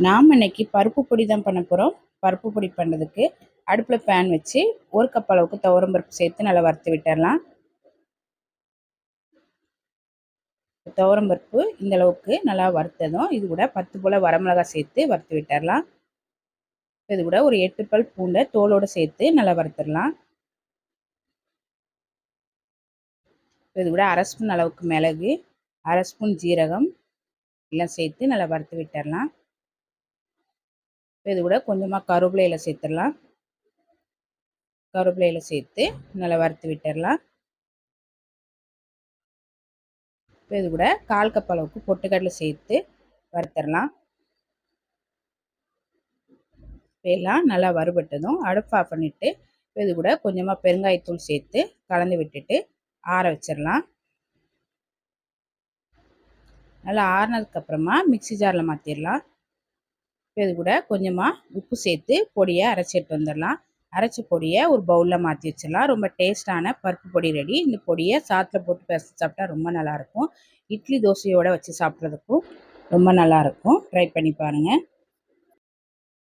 நாம் இன்னைக்கு பருப்பு பொடி தான் பண்ண போகிறோம் பருப்பு பொடி பண்ணுறதுக்கு அடுப்பில் பேன் வச்சு ஒரு கப் அளவுக்கு துவரம் பருப்பு சேர்த்து நல்லா வறுத்து விட்டுடலாம் துவரம் பருப்பு இந்த அளவுக்கு நல்லா வறுத்ததும் இது கூட பத்து போல் வரமிளகாய் சேர்த்து வறுத்து விட்டுடலாம் இது கூட ஒரு எட்டு பல் பூண்டை தோலோடு சேர்த்து நல்லா வறுத்துடலாம் இது கூட அரை ஸ்பூன் அளவுக்கு மிளகு அரை ஸ்பூன் ஜீரகம் எல்லாம் சேர்த்து நல்லா வறுத்து விட்டுடலாம் இது கூட கொஞ்சமாக கருவேப்பிலையில் சேர்த்துடலாம். கருவேப்பிலையில் சேர்த்து நல்லா வறுத்து விட்டுடலாம். இது கூட கால் கப் அளவுக்கு பொட்டுக்கடலை சேர்த்து வறுத்துடலாம். எல்லாம் நல்லா வறுபட்டதும் அடுப்பு ஆஃப் பண்ணிவிட்டு இது கூட கொஞ்சமாக பெருங்காயத்தூள் சேர்த்து கலந்து விட்டுட்டு ஆற வச்சிடலாம். நல்லா ஆறினதுக்கப்புறமா மிக்சி ஜாரில் மாற்றிடலாம் இது கூட கொஞ்சமாக உப்பு சேர்த்து பொடியை அரைச்சி எடுத்து வந்துடலாம். அரைச்ச பொடியை ஒரு பவுலில் மாற்றி வச்சிடலாம். ரொம்ப டேஸ்டான பருப்பு பொடி ரெடி இந்த பொடியை சாத்தில் போட்டு பேச சாப்பிட்டா ரொம்ப நல்லாயிருக்கும் இட்லி தோசையோடு வச்சு சாப்பிட்றதுக்கும் ரொம்ப நல்லாயிருக்கும் ட்ரை பண்ணி பாருங்கள்